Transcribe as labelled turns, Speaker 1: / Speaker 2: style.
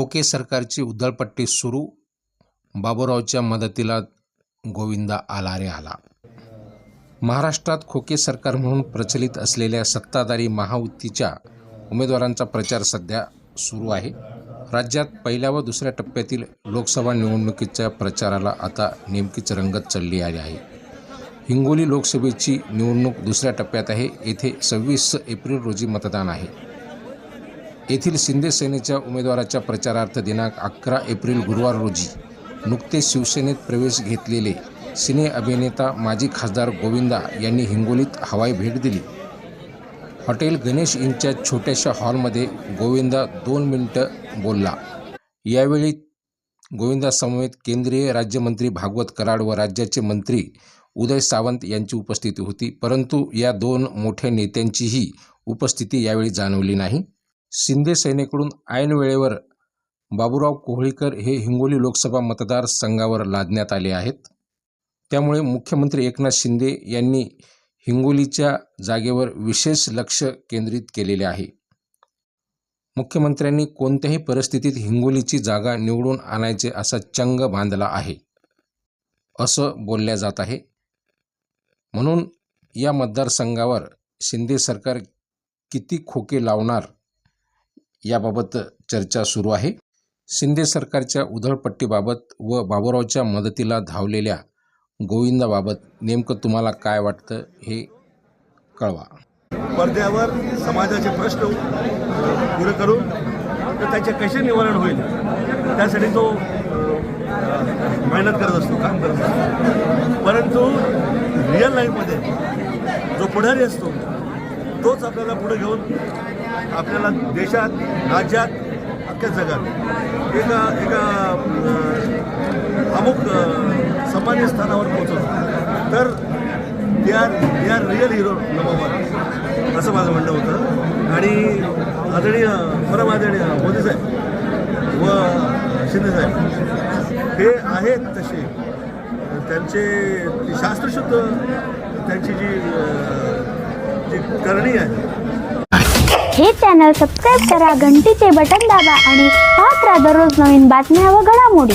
Speaker 1: खोके सरकारची उधळपट्टी सुरू. बाबूरावच्या मदतीला गोविंदा आलारे आला. महाराष्ट्रात खोके सरकार म्हणून प्रचलित असलेल्या सत्ताधारी महायुतीच्या उमेदवारांचा प्रचार सध्या सुरू आहे. राज्यात पहिल्या व दुसऱ्या टप्प्यातील लोकसभा निवडणुकीच्या प्रचाराला आता नेमकीच रंगत चढली आली आहे. हिंगोली लोकसभेची निवडणूक दुसऱ्या टप्प्यात आहे. येथे सव्वीस एप्रिल रोजी मतदान आहे. येथील शिंदे सेनेच्या उमेदवाराच्या प्रचारार्थ दिनांक अकरा एप्रिल गुरुवार रोजी नुकतेच शिवसेनेत प्रवेश घेतलेले सिने अभिनेता माजी खासदार गोविंदा यांनी हिंगोलीत हवाई भेट दिली. हॉटेल गणेश इंच्या छोट्याशा हॉलमध्ये गोविंदा दोन मिनिटं बोलला. यावेळी गोविंदासमवेत केंद्रीय राज्यमंत्री भागवत कराड व राज्याचे मंत्री उदय सावंत यांची उपस्थिती होती परंतु या दोन मोठ्या नेत्यांचीही उपस्थिती यावेळी जाणवली नाही. शिंदे सेनेकडून ऐन वेळेवर बाबूराव कोहळीकर हे हिंगोली लोकसभा मतदारसंघावर लादण्यात आले आहेत. त्यामुळे मुख्यमंत्री एकनाथ शिंदे यांनी हिंगोलीच्या जागेवर विशेष लक्ष केंद्रित केलेले आहे. मुख्यमंत्र्यांनी कोणत्याही परिस्थितीत हिंगोलीची जागा निवडून आणायचे असा चंग बांधला आहे असं बोलल्या जात आहे. म्हणून या मतदारसंघावर शिंदे सरकार किती खोके लावणार याबाबत चर्चा सुरू आहे. शिंदे सरकारच्या उधळपट्टीबाबत व बाबुरावच्या मदतीला धावलेल्या गोविंदाबाबत नेमकं तुम्हाला काय वाटतं हे कळवा.
Speaker 2: पडद्यावर समाजाचे प्रश्न पुढे करून तर त्याचे कसे निवारण होईल त्यासाठी तो मेहनत करत असतो काम करत असतो. परंतु रिअल लाईफमध्ये जो पुढारी असतो तोच आपल्याला पुढे घेऊन आपल्याला देशात राज्यात अख्ख्या जगात एका एका अमुक सामान्य स्थानावर पोहोचवतो. तर they are they are real hero नमोवर असं माझं म्हणणं होतं. आणि आदरणीय परम आदरणीय मोदी साहेब व शिंदे साहेब हे आहेत तसे. त्यांचे ती शास्त्रशुद्ध त्यांची जी जी करणी आहे
Speaker 3: हे चॅनल सबस्क्राईब करा घंटीचे बटन दाबा आणि पाहत राहा दररोज नवीन बातम्या व घडामोडी.